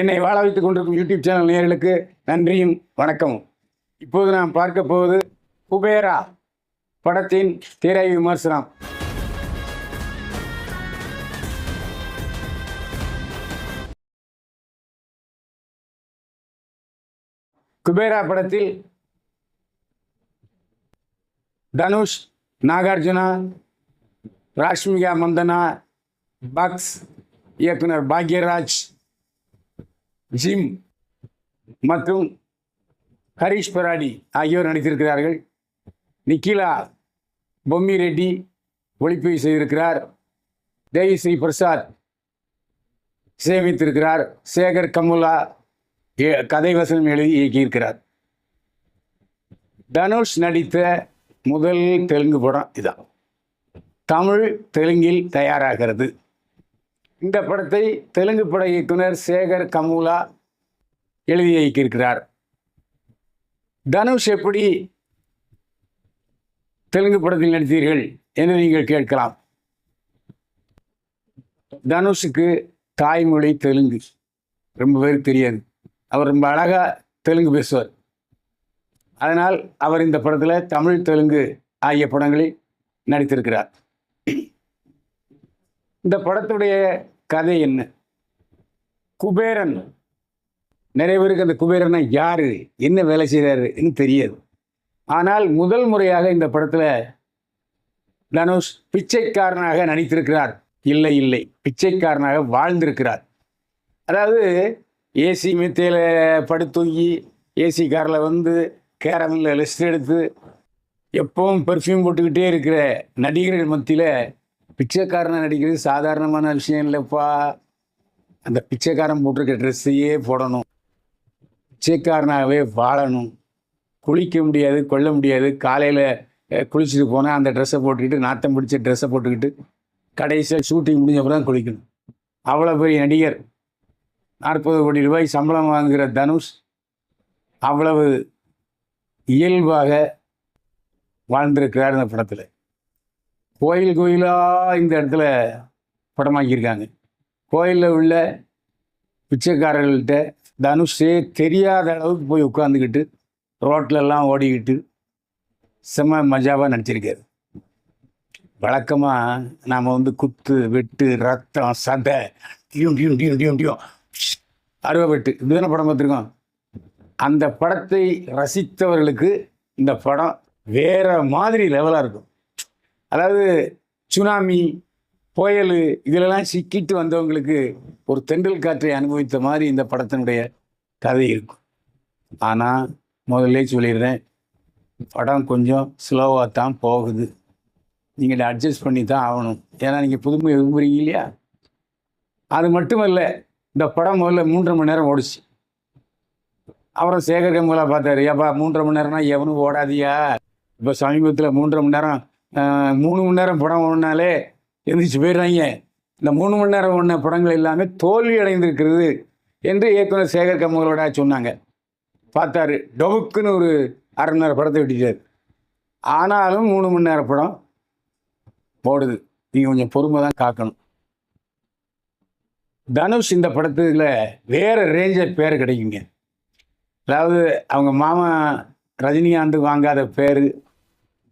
என்னை வாழ வைத்துக் கொண்டிருக்கும் யூடியூப் சேனல் நேர்களுக்கு நன்றியும் வணக்கமும். இப்போது நாம் பார்க்க போவது குபேரா படத்தின் திரை விமர்சனம். குபேரா படத்தில் தனுஷ் நாகார்ஜுனா ராஷ்மிகா மந்தனா பக்ஸ் இயக்குனர் பாக்யராஜ் ஜிம் மற்றும் ஹரிஷ் பராடி ஆகியோர் நடித்திருக்கிறார்கள். நிக்கிலா பொம்மி ரெட்டி ஒளிப்பதிவு செய்திருக்கிறார். தேவி ஸ்ரீ பிரசாத் சேமித்திருக்கிறார். சேகர் கமுலா கதை வசனம் எழுதி இயக்கியிருக்கிறார். தனுஷ் நடித்த முதல் தெலுங்கு படம் இதான். தமிழ் தெலுங்கில் தயாராகிறது. இந்த படத்தை தெலுங்கு பட இயக்குனர் சேகர் கமுலா எழுதி இயக்கியிருக்கிறார் தனுஷ் எப்படி தெலுங்கு படத்தில் நடித்தீர்கள் என்று நீங்கள் கேட்கலாம். தனுஷுக்கு தாய்மொழி தெலுங்கு. ரொம்ப பேருக்கு தெரியாது. அவர் ரொம்ப அழகாக தெலுங்கு பேசுவார். அதனால் அவர் இந்த படத்தில் தமிழ் தெலுங்கு ஆகிய படங்களில் நடித்திருக்கிறார். இந்த படத்துடைய கதை என்ன? குபேரன். நிறைய பேருக்கு அந்த குபேரனா யாரு? என்ன வேலை செய்கிறாருன்னு தெரியாது. ஆனால் முதல் முறையாக இந்த படத்தில் தனுஷ் பிச்சைக்காரனாக நடித்திருக்கிறார். இல்லை இல்லை. பிச்சைக்காரனாக வாழ்ந்திருக்கிறார். அதாவது ஏசி மெத்தையில் படுத்தூங்கி ஏசி காரில் வந்து கேரமில் லிஸ்ட் எடுத்து எப்பவும் பெர்ஃப்யூம் போட்டுக்கிட்டே இருக்கிற நடிகர்கள் மத்தியில் பிச்சைக்காரனாக நடிக்கிறது சாதாரணமான விஷயம் இல்லைப்பா. அந்த பிச்சைக்காரன் போட்டிருக்க ட்ரெஸ்ஸையே போடணும். பிச்சைக்காரனாகவே வாழணும். குளிக்க முடியாது கொல்ல முடியாது. காலையில் குளிச்சுட்டு போனால் அந்த ட்ரெஸ்ஸை போட்டுக்கிட்டு நாத்தம் பிடிச்ச ட்ரெஸ்ஸை போட்டுக்கிட்டு கடைசியாக ஷூட்டிங் முடிஞ்ச அப்புறம் தான் குளிக்கணும். அவ்வளோ பெரிய நடிகர். நாற்பது கோடி ரூபாய் சம்பளம் வாங்குகிற தனுஷ் அவ்வளவு இயல்பாக வாழ்ந்திருக்கிறார் இந்த படத்தில். கோயில் கோயிலாக இந்த இடத்துல படமாக்கியிருக்காங்க. கோயிலில் உள்ள பிச்சைக்காரர்கள்ட்ட தனுஷே தெரியாத அளவுக்கு போய் உட்காந்துக்கிட்டு ரோட்லெல்லாம் ஓடிக்கிட்டு செம்ம மஜாவாக நடிச்சிருக்காரு. வழக்கமாக நாம் வந்து குத்து வெட்டு ரத்தம் சதை டியும் டியும் டியும் டியும் டியும் அறுவை வெட்டு இதுதானே படம் பார்த்துருக்கோம்? அந்த படத்தை ரசித்தவர்களுக்கு இந்த படம் வேற மாதிரி லெவலாக இருக்கும். அதாவது சுனாமி புயல் இதிலெல்லாம் சிக்கிட்டு வந்தவங்களுக்கு ஒரு தென்றல் காற்றை அனுபவித்த மாதிரி இந்த படத்தினுடைய கதை இருக்கும். ஆனால் முதல்ல சொல்லிடுறேன் படம் கொஞ்சம் ஸ்லோவாக தான் போகுது. நீங்கள் அட்ஜஸ்ட் பண்ணி தான் ஆகணும். ஏன்னா நீங்கள் புதுமை விரும்புகிறீங்க இல்லையா? அது மட்டுமல்ல இந்த படம் முதல்ல மூன்றரை மணி நேரம் ஓடிச்சு. அப்புறம் சேகர் கமலா பார்த்தாரு ஏப்பா மூன்றரை மணி நேரம்னா எவனும் ஓடாதியா? இப்போ சமீபத்தில் மூன்றரை மணி நேரம் மூணு மணி நேரம் படம் ஓடினாலே எந்திரிச்சு போயிடுறாங்க. இந்த மூணு மணி நேரம் ஓடின படங்கள் எல்லாமே தோல்வி அடைந்திருக்கிறது என்று இயக்குனர் சேகர் கமலோட சொன்னாங்க. பார்த்தாரு. டொபுக்குன்னு ஒரு அரை மணி நேரம் படத்தை விட்டுட்டார். ஆனாலும் மூணு மணி நேரம் படம் போடுது நீங்கள் கொஞ்சம் பொறுமை தான் காக்கணும். தனுஷ் இந்த படத்தில் வேறு ரேஞ்சர் பேர் கிடைக்குங்க. அதாவது அவங்க மாமா ரஜினிகாந்த் வாங்காத பேர்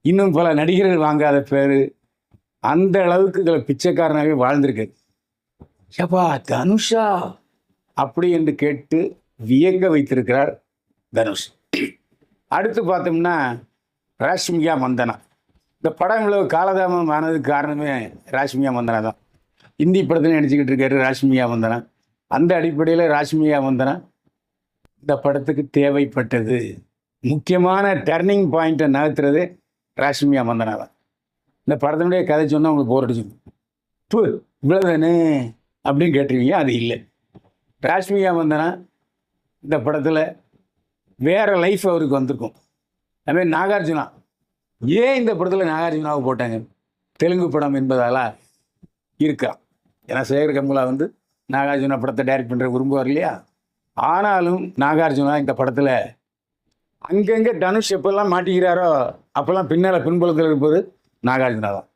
இன்னும் பல நடிகர்கள் வாங்காத பேர் அந்த அளவுக்கு இதில் பிச்சைக்காரனாகவே வாழ்ந்திருக்கு. ஏப்பா தனுஷா? அப்படி என்று கேட்டு வியங்க வைத்திருக்கிறார் தனுஷ். அடுத்து பார்த்தோம்னா ராஷ்மிகா மந்தனா. இந்த படம் இவ்வளவு காலதாமம் ஆனதுக்கு காரணமே ராஷ்மிகா மந்தனா தான். இந்தி படத்தில் நடிச்சுக்கிட்டு இருக்காரு ராஷ்மிகா மந்தனா. அந்த அடிப்படையில் ராஷ்மிகா மந்தனா இந்த படத்துக்கு தேவைப்பட்டது. முக்கியமான டர்னிங் பாயிண்ட்டை நகர்த்துறது ராஷ்மியா மந்தனா தான் இந்த படத்தினுடைய கதை சொன்னால் உங்களுக்கு போர் அடிச்சிடும் ப்பு இவ்வளோதானே அப்படின்னு கேட்டிருவீங்க. அது இல்லை. ராஷ்மியா மந்தனா இந்த படத்தில் வேறு லைஃப் அவருக்கு வந்திருக்கும். அதுமாதிரி நாகார்ஜுனா. ஏன் இந்த படத்தில் நாகார்ஜுனாவை போட்டாங்க? தெலுங்கு படம் என்பதால? இருக்கா. ஏன்னா சேகர் கமலா வந்து நாகார்ஜுனா படத்தை டைரக்ட் பண்ணுற விரும்புவார் இல்லையா? ஆனாலும் நாகார்ஜுனா இந்த படத்தில் அங்கங்கே தனுஷ் எப்பெல்லாம் மாட்டிக்கிறாரோ அப்போல்லாம் பின்னால் பின்புலத்தில் இருப்பது நாகார்ஜுனா தான்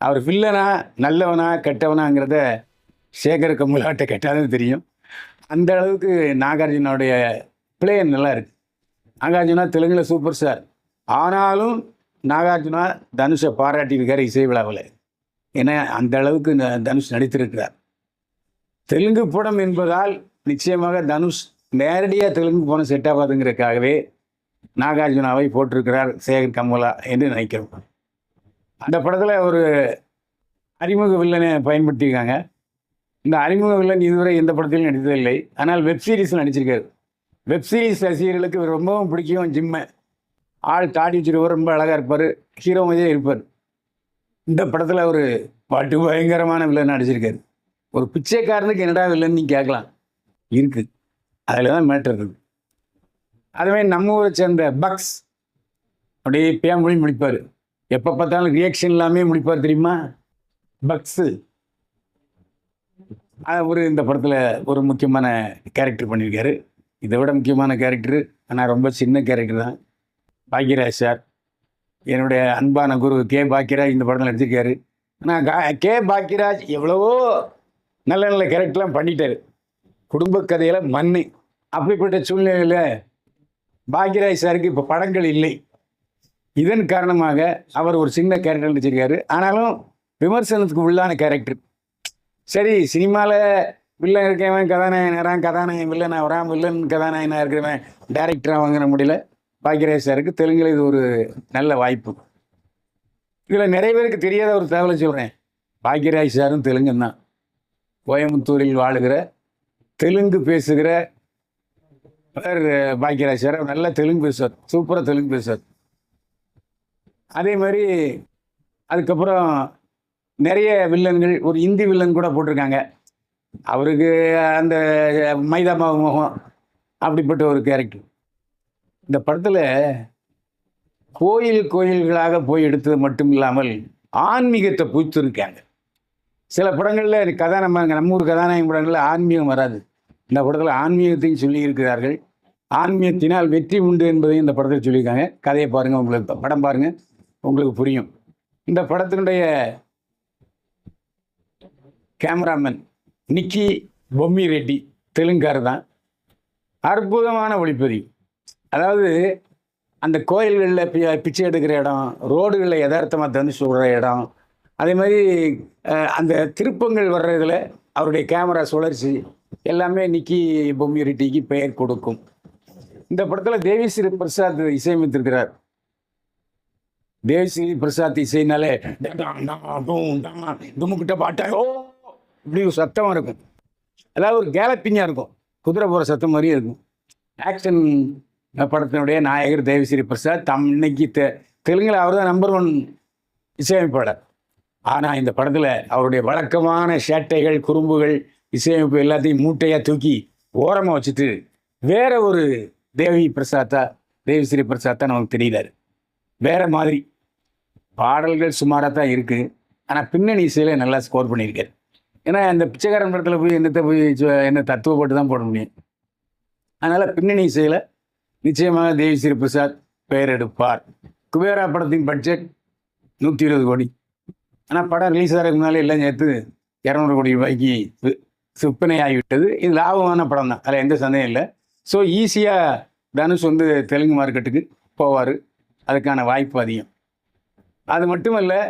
அவர் வில்லனா நல்லவனா கெட்டவனாங்கிறத சேகர் கமலாட்ட கேட்டாலும் தெரியும். அந்த அளவுக்கு நாகார்ஜுனாவுடைய பிளே நல்லா இருக்கு. நாகார்ஜுனா தெலுங்கில் சூப்பர் ஸ்டார் ஆனாலும் நாகார்ஜுனா தனுஷை பாராட்டியிருக்காரு இசை விழாவில். ஏன்னா அந்த அளவுக்கு தனுஷ் நடித்திருக்கிறார். தெலுங்கு படம் என்பதால் நிச்சயமாக தனுஷ் நேரடியாக தெலுங்கு படம் செட் ஆகாதுங்கிறதுக்காகவே நாகார்ஜுனாவை போட்டிருக்கிறார் சேகர் கமலா என்று நினைக்கிறோம். அந்த படத்தில் ஒரு அறிமுக வில்லனை பயன்படுத்தியிருக்காங்க. இந்த அறிமுக வில்லன் இதுவரை எந்த படத்திலும் நடித்ததில்லை. ஆனால் வெப் சீரிஸில் நடிச்சிருக்காரு. வெப் சீரிஸ் ரசிகர்களுக்கு ரொம்பவும் பிடிக்கும். ஜிம்மை ஆள் தாடி வச்சிருப்பார் ரொம்ப அழகாக இருப்பார். ஹீரோ மாதிரியே இருப்பார். இந்த படத்தில் ஒரு பாட்டு பயங்கரமான வில்லன் நடிச்சிருக்காரு. ஒரு பிச்சைக்காரனுக்கு என்னடா வில்லன்னு நீ கேட்கலாம். இருக்குது அதில் தான் மேட்டர் இருக்குது அதுவே நம்ம ஊரை சேர்ந்த பக்ஸ். அப்படியே பேமொழி முடிப்பார். எப்போ பார்த்தாலும் ரியாக்ஷன் இல்லாமே முடிப்பார் தெரியுமா? பக்ஸு. அவர் இந்த படத்தில் ஒரு முக்கியமான கேரக்டர் பண்ணியிருக்காரு. இதை விட முக்கியமான கேரக்டரு ஆனால் ரொம்ப சின்ன கேரக்டர் தான். பாக்கியராஜ் சார். என்னுடைய அன்பான குரு கே பாக்கியராஜ் இந்த படத்தில் நடிச்சிருக்காரு. ஆனால் கா- கே பாக்கியராஜ் எவ்வளவோ நல்ல நல்ல கேரக்டர்லாம் பண்ணிட்டார். குடும்ப கதையில் மண் அப்படிப்பட்ட சூழ்நிலையில் பாக்யராஜ் சாருக்கு இப்போ படங்கள் இல்லை. இதன் காரணமாக அவர் ஒரு சின்ன கேரக்டர் நடிச்சிருக்காரு ஆனாலும் விமர்சனத்துக்கு உள்ளான கேரக்டர் சரி சினிமாவில் வில்லன் இருக்கவன் வரான் கதாநாயகன் வில்லன் வரான் வில்லன் கதாநாயகனாக இருக்கிறவன் டேரக்டராக வாங்குற முடியல. பாக்யராஜ் சாருக்கு தெலுங்குல இது ஒரு நல்ல வாய்ப்பு. இதில் நிறைய பேருக்கு தெரியாத ஒரு தகவலை சொல்கிறேன் பாக்யராஜ் சாரும் தெலுங்கன் தான் கோயம்புத்தூரில் வாழுகிற தெலுங்கு பேசுகிற அவர் பாக்கியராஜ் சார். நல்ல தெலுங்கு பேசுவார். சூப்பராக தெலுங்கு பேசுவார். அதே மாதிரி அதுக்கப்புறம் நிறைய வில்லன்கள் ஒரு இந்தி வில்லன் கூட போட்டிருக்காங்க. அவருக்கு அந்த மைதா மாவு முகம் அப்படிப்பட்ட ஒரு கேரக்டர் இந்த படத்தில் கோயில் கோயில்களாக போய் எடுத்தது மட்டும் இல்லாமல் ஆன்மீகத்தை புய்த்திருக்காங்க சில படங்களில் கதாநாயகம் நம்ம ஊர் கதாநாயகம் படங்களில் ஆன்மீகம் வராது. இந்த படத்தில் ஆன்மீகத்தையும் சொல்லி இருக்கிறார்கள் ஆன்மீகத்தினால் வெற்றி உண்டு என்பதையும் இந்த படத்தில் சொல்லியிருக்காங்க. கதையை பாருங்கள் உங்களுக்கு படம் பாருங்கள் உங்களுக்கு புரியும். இந்த படத்தினுடைய கேமராமேன் நிக்கி பொம்மி ரெட்டி தெலுங்கார் தான் அற்புதமான ஒளிப்பதிவு. அதாவது அந்த கோயில்களில் பி பிச்சை எடுக்கிற இடம் ரோடுகளில் யதார்த்தமாக தந்து சொல்கிற இடம் அதே மாதிரி அந்த திருப்பங்கள் வர்றதில் அவருடைய கேமரா சுழற்சி எல்லாமே நிக்கி பொம்மி ரெட்டிக்கு பெயர் கொடுக்கும். இந்த படத்தில் தேவிஸ்ரீ பிரசாத் இசையமைத்திருக்கிறார். தேவிஸ்ரீ பிரசாத் இசைனாலே துமுக்கிட்ட பாட்டாயோ இப்படி ஒரு சத்தமாக இருக்கும். அதாவது ஒரு கேலப்பிங்காக இருக்கும். குதிரை போகிற சத்தம் மாதிரியும் இருக்கும். ஆக்ஷன் படத்தினுடைய நாயகர் தேவிஸ்ரீ பிரசாத் தம் இன்னைக்கு தெ தெலுங்கில் அவர் தான் நம்பர் ஒன் இசையமைப்பாளர். ஆனால் இந்த படத்தில் அவருடைய வழக்கமான சேட்டைகள் குறும்புகள் இசையமைப்பு எல்லாத்தையும் மூட்டையாக தூக்கி ஓரமாக வச்சுட்டு வேற ஒரு தேவி பிரசாத்தா தேவிஸ்ரீ பிரசாத்தா நமக்கு தெரியலாரு வேற மாதிரி. பாடல்கள் சுமாராக தான் இருக்குது ஆனால் பின்னணி இசையில் நல்லா ஸ்கோர் பண்ணியிருக்காரு. ஏன்னா இந்த பிச்சைக்காரன் படத்தில் போய் என்னத்தை போய் என்ன தத்துவ போட்டு தான் போட முடியும். அதனால் பின்னணி இசையில் நிச்சயமாக தேவிஸ்ரீ பிரசாத் பெயர் எடுப்பார். குபேரா படத்தின் பட்ஜெட் நூற்றி இருபது கோடி. ஆனால் படம் ரிலீஸ் ஆகிறதுக்கு முன்னாலே எல்லாம் சேர்த்து இரநூறு கோடி ரூபாய்க்கு விற்பனையாகிவிட்டது. ஆகிவிட்டது இது லாபமான படம் தான் அதில் எந்த சந்தேகம் இல்லை. ஸோ ஈஸியாக தனுஷ் வந்து தெலுங்கு மார்க்கெட்டுக்கு போவார். அதுக்கான வாய்ப்பு அதிகம். அது மட்டும் இல்லை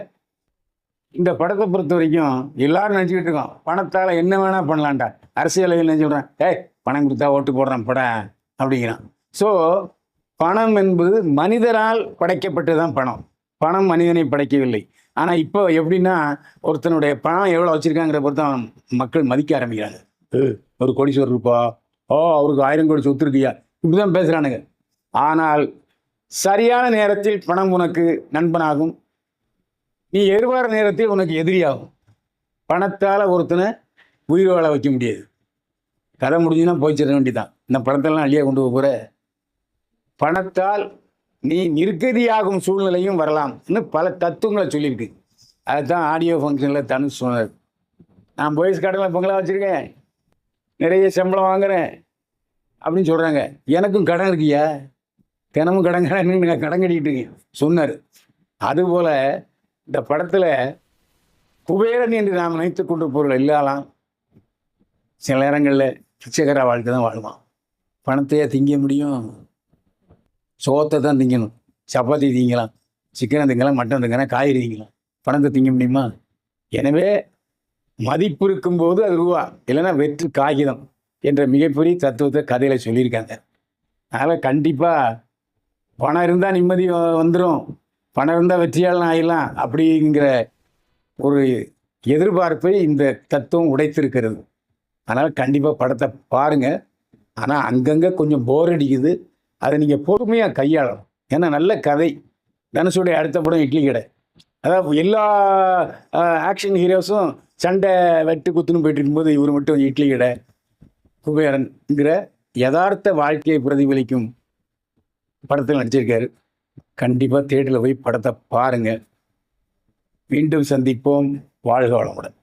இந்த படத்தை பொறுத்த வரைக்கும் எல்லாரும் நினச்சிக்கிட்டு இருக்கோம். பணத்தால் என்ன வேணால் பண்ணலான்டா அரசியல் என்ன சொல்கிறேன் ஏய் பணம் கொடுத்தா ஓட்டு போடுறான் படம் அப்படிங்கிறான். ஸோ பணம் என்பது மனிதரால் படைக்கப்பட்டு தான் பணம். பணம் மனிதனை படைக்கவில்லை. ஆனால் இப்போ எப்படின்னா ஒருத்தனுடைய பணம் எவ்வளோ வச்சுருக்காங்கிற பொறுத்து அவன் மக்கள் மதிக்க ஆரம்பிக்கிறாங்க. ஒரு கோடி சொல் இருப்பா ஓ அவருக்கு ஆயிரம் கோடி சொத்து இருக்கியா? இப்படி தான் பேசுகிறானுங்க ஆனால் சரியான நேரத்தில் பணம் உனக்கு நண்பனாகும். நீ எதிர்பார நேரத்தில் உனக்கு எதிரியாகும். பணத்தால் ஒருத்தனை உயிர் வாழ வைக்க முடியாது. கதை முடிஞ்சுன்னா போய் சேர வேண்டியதான் இந்த பணத்தெல்லாம் அள்ளியே கொண்டு போகிற பணத்தால் நீ நிர்கதியாகும் சூழ்நிலையும் வரலாம்னு பல தத்துவங்களை சொல்லியிருக்கு. அதுதான் ஆடியோ ஃபங்க்ஷனில் தனுஷ் சொன்னார். நான் போய்ஸ் கடையில் பொங்கலாக வச்சுருக்கேன். நிறைய சம்பளம் வாங்குறேன் அப்படின்னு சொல்கிறாங்க எனக்கும் கடன் இருக்கியா? தினமும் கடன் கடன் நான் கடன் கட்டிக்கிட்டு சொன்னார். அதுபோல் இந்த படத்தில் குபேரன் என்று நாம் நினைத்து கொண்டு பொருள் இல்லாலாம் சில நேரங்களில் பிச்சைக்கார வாழ்க்கை தான் வாழ்வான். பணத்தையே திங்க முடியும். சோத்தை தான் திங்கணும். சப்பாத்தி திங்கலாம் சிக்கனை திங்கலாம் மட்டன் திங்கலாம் காய்கறி திங்கலாம். பணத்தை திங்க முடியுமா? எனவே மதிப்பு இருக்கும்போது அது ரூபா இல்லைன்னா வெற்று காகிதம் என்ற மிகப்பெரிய தத்துவத்தை கதையில் சொல்லியிருக்காங்க. அதனால் கண்டிப்பாக பணம் இருந்தால் நிம்மதி வந்துடும் பணம் இருந்தால் வெற்றியாளன் ஆயிடலாம் அப்படிங்கிற ஒரு எதிர்பார்ப்பை இந்த தத்துவம் உடைத்திருக்கிறது. அதனால் கண்டிப்பாக படத்தை பாருங்கள் ஆனால் அங்கங்கே கொஞ்சம் போர் அடிக்குது. அதை நீங்கள் பொறுமையாக கையாளணும். ஏன்னா நல்ல கதை. தனுஷுடைய அடுத்த படம் இட்லி கடை. அதாவது எல்லா ஆக்ஷன் ஹீரோஸும் சண்டை வெட்டு குத்துன்னு போயிட்டு இருக்கும்போது இவர் மட்டும் இட்லி கடை. குபேரன்ங்கிற யதார்த்த வாழ்க்கையை பிரதிபலிக்கும் படத்தில் நடிச்சிருக்காரு. கண்டிப்பாக தேட்டரில் போய் படத்தை பாருங்கள் மீண்டும் சந்திப்போம். வாழ்க வளமுடன்.